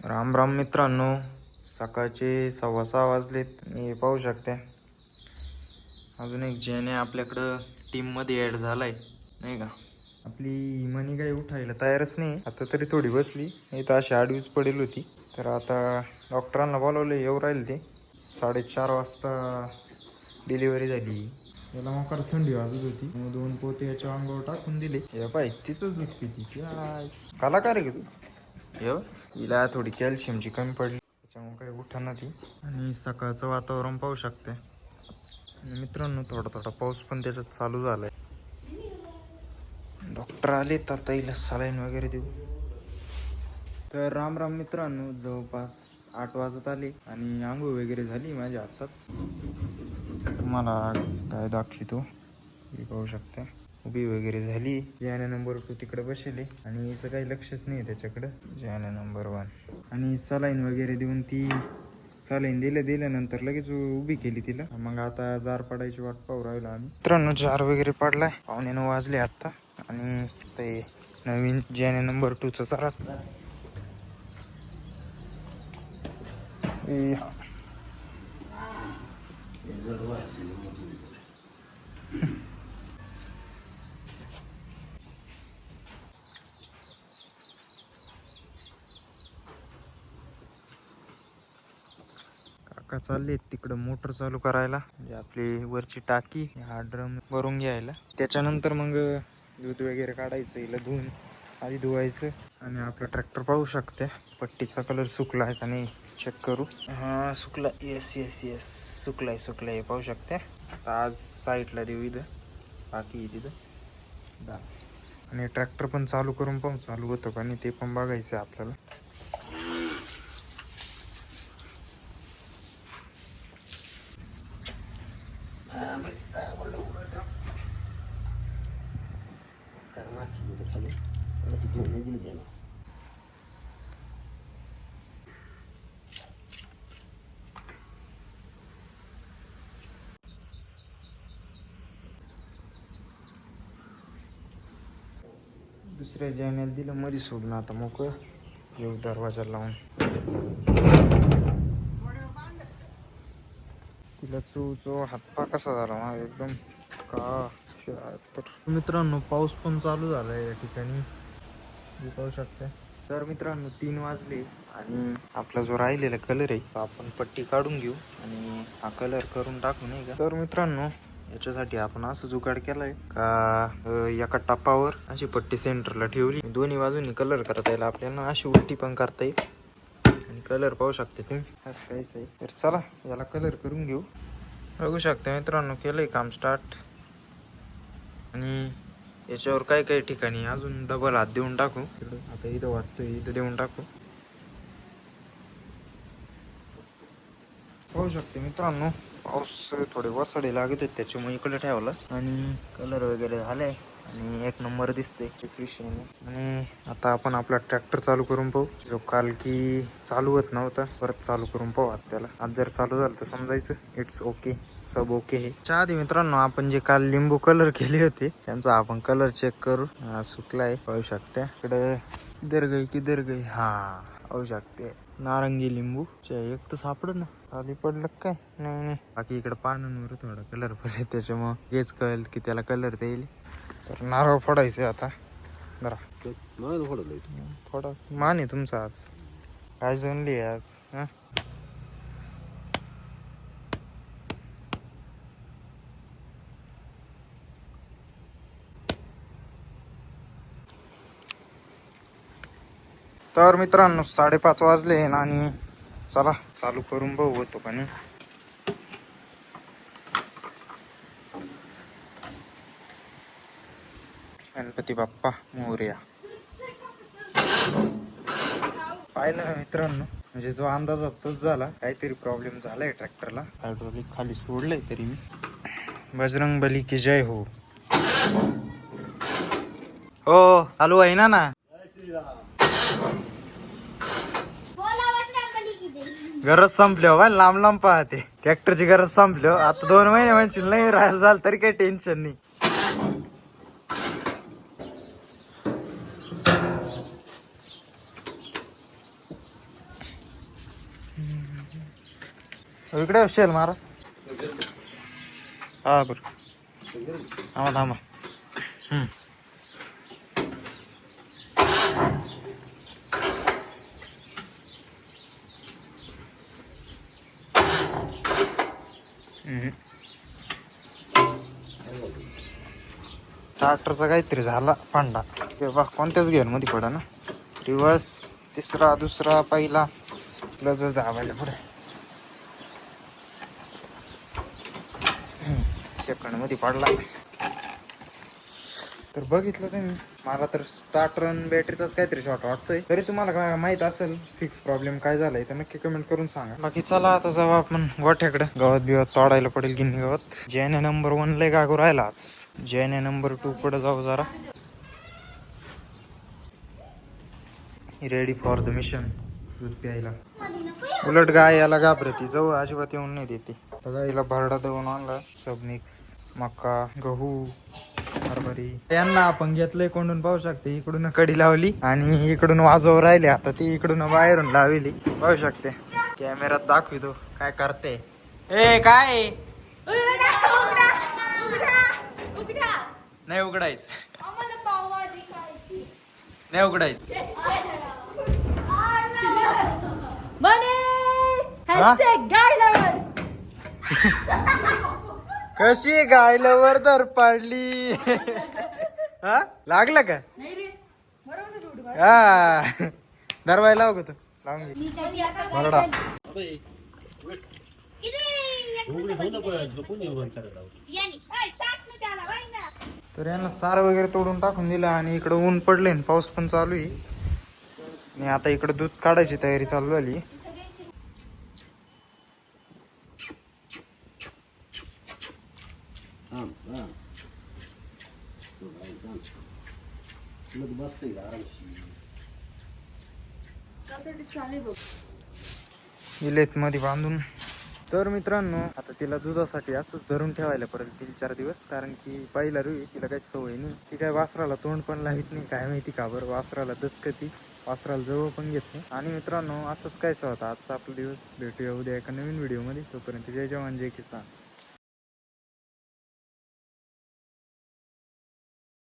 राम राम मित्रांनो सकाळचे सव्वा सहा वाजलेत. मी पाहू शकते. अजून एक जेने आपल्याकडं टीममध्ये ॲड झालाय. नाही का? आपली मनी काही उठायला तयारच नाही. आता तरी थोडी बसली. नाही तर अशी आडवीच पडेल होती. तर आता डॉक्टरांना बोलावलं येऊ राहील ते. साडेचार वाजता डिलिव्हरी झाली. याला मकर थंडी वाजत होती. मग दोन पोते याच्या अंगावर टाकून दिले. हे पाय तिथंच दुखते ती कलाकार आहे का तू? येव हिला थोडी कॅल्शियमची कमी पडली. त्याच्यामुळे काही उठा ती. आणि सकाळचं वातावरण पाहू शकते. आणि मित्रांनो थोडा थोडा पाऊस पण त्याच्यात चालू झालाय. डॉक्टर आले तर आता हिला सलाईन वगैरे देऊ. तर राम राम मित्रांनो जवळपास आठ वाजत आले आणि आंघोळ वगैरे झाली माझ्या आत्ताच तुम्हाला काय दाखवितो हे पाहू शकता. उभी वगैरे झाली. ज्याने नंबर टू तिकडे बसेले आणि हिचं काही लक्षच नाही त्याच्याकडं. ज्याने नंबर वन आणि सलाईन वगैरे देऊन ती सलाईन दिलं दिल्यानंतर लगेच उभी केली तिला. मग आता जार पडायची वाट पाहू राहिलो आम्ही. मित्रांनो जार वगैरे पडलाय. पावणे नऊ वाजले आता आणि ते नवीन ज्याने नंबर टूचा चारा ए, काका चालले तिकडं मोटर चालू करायला. म्हणजे आपली वरची टाकी हा ड्रम भरून घ्यायला. त्याच्यानंतर मग दूध वगैरे काढायचं हिला धुवून आधी धुवायचं. आणि आपला ट्रॅक्टर पाहू शकते. पट्टीचा कलर सुकला आहे का नाही चेक करू. हा सुकला. येस येस येस सुकलाय सुकलाय हे पाहू शकते. आज साईडला देऊ इथं. बाकी तिथं. दा. आणि ट्रॅक्टर पण चालू करून पाहू. चालू होतो का नाही ते पण बघायचं आहे आपल्याला. दुसऱ्या जॅनेल दिलं मध्ये सोडून आता मोकळं. येऊ दरवाजा लावून. तिला चो चो हातपा कसा झाला एकदम का? मित्रांनो पाऊस पण चालू झाला या ठिकाणी. हे पाहू शकता. तर मित्रांनो तीन वाजले आणि आपला जो राहिलेला कलर आहे तो आपण पट्टी काढून घेऊ आणि हा कलर करून टाकू नाही का? तर मित्रांनो याच्यासाठी आपण असं जुगाड केलाय का एका टप्पावर अशी पट्टी सेंटरला ठेवली. दोन्ही बाजूनी कलर करता येईल. आपल्याला अशी उलटी पण करता येईल. आणि कलर पाहू शकते तुम्ही. असं काहीच आहे. तर चला याला कलर करून घेऊ. बघू शकता मित्रांनो केलंय काम स्टार्ट आणि याच्यावर काही काही ठिकाणी अजून डबल हात देऊन टाकू. इकडं आता इथं वाटतोय इथं देऊन टाकू. पाहू शकते मित्रांनो पाऊस थोडे वसाडे लागत आहेत त्याच्यामुळे इकडे ठेवलं. आणि कलर वगैरे झालाय. आणि एक नंबर दिसते त्याच विषयाने. आणि आता आपण आपला ट्रॅक्टर चालू करून पाहू. जो काल की चालू होत नव्हता परत चालू करून पाहू आता त्याला आज जर चालू झालं तर समजायचं. इट्स ओके सब ओके हे. च्या आधी मित्रांनो आपण जे काल लिंबू कलर केले होते त्यांचा आपण कलर चेक करू. सुकलाय. पाहू शकते. इकडे किधर गई किधर गई? हा पाहू शकते. नारंगी लिंबू. एक तर सापडत ना. खाली पडलं काय? नाही नाही. बाकी इकडे पानांवर थोडा कलर पडले. त्याच्यामुळं हेच कळेल की त्याला कलर देईल तर नारळ फोडायचे आता. बरा फोडा. मान आहे तुमचा आज. काय जणली आज. हा? तर मित्रांनो साडेपाच वाजले आणि चला चालू करून बघू होतो का गणपती बाप्पा मोर्या. पाहिलं ना मित्रांनो? म्हणजे जो अंदाज होता तोच झाला. काहीतरी प्रॉब्लेम झालाय ट्रॅक्टरला हायड्रोलिक खाली सोडलंय तरी मी. बजरंग बली की जय हो. हो चालू आहे ना ना? गरज संपली हो लांब लांब पाहते. ट्रॅक्टरची गरज संपली हो. आता दोन महिने म्हणशील नाही राहायला झालं तरी काही टेन्शन नाही. इकडे शेल मारा. हा बर. थांबा थांबा. ट्रॅक्टरचा काहीतरी झाला पांडा तेव्हा कोणत्याच गिअरमध्ये पडा ना. रिवर्स तिसरा दुसरा पहिला. क्लच दाबायला पुढे सेकंडमध्ये पडला तर बघितलं तुम्ही मला तर स्टार्टर आणि बॅटरीचाच काहीतरी शॉर्ट वाटतोय तरी तुम्हाला काय माहीत असेल फिक्स प्रॉब्लेम काय झालाय तर नक्की कमेंट करून सांगा बाकी चला आता जाऊ आपण गोठ्याकडे गवत बिवत तोडायला पडेल गिन्नी गवत जैन नंबर वन लय गागू राहिला आज जैन नंबर टू कडे जाऊ जरा रेडी फॉर द मिशन दूध प्यायला. उलट गाय याला घाबरती जवळ अजिबात येऊन नाही देते. गाईला भरडा देऊन आणला सब मिक्स मका गहू हरभरी. यांना आपण घेतलंय कोंडून पाहू शकते इकडून कडी लावली आणि इकडून वाजव राहिले. आता ती इकडून बाहेरून लावली. पाहू शकते. कॅमेऱ्यात दाखवितो काय करते. ए काय? उघडा उघडा उघडा उघडा नाही उघडायच. नाही उघडायच म्हणे हा? हॅशटॅग गाय लवर कशी गायल्यावर तर पडली? हा? लागलं का? नाही रे. बरोबर हा. दरवाय लाव का तू. लावून घे. बरडा तर यांना. चार वगैरे तोडून टाकून दिलं आणि इकडं ऊन पडले पाऊस पण चालू आहे. आणि आता इकडं दूध काढायची तयारी चालू झाली. इलेत मध्ये बांधून. तर मित्रांनो आता तिला दुधासाठी असंच धरून ठेवायला परत तीन चार दिवस कारण की पहिला रुई तिला काही सवय नाही. ती काय वासराला तोंड पण लावित नाही काय माहिती का बरं वासराला दचकती वासराला जवळ पण घेत नाही. आणि मित्रांनो असंच काय होता आजचा आपला दिवस भेटूया उद्या एका नवीन व्हिडिओमध्ये तोपर्यंत जय जवान जय किसान.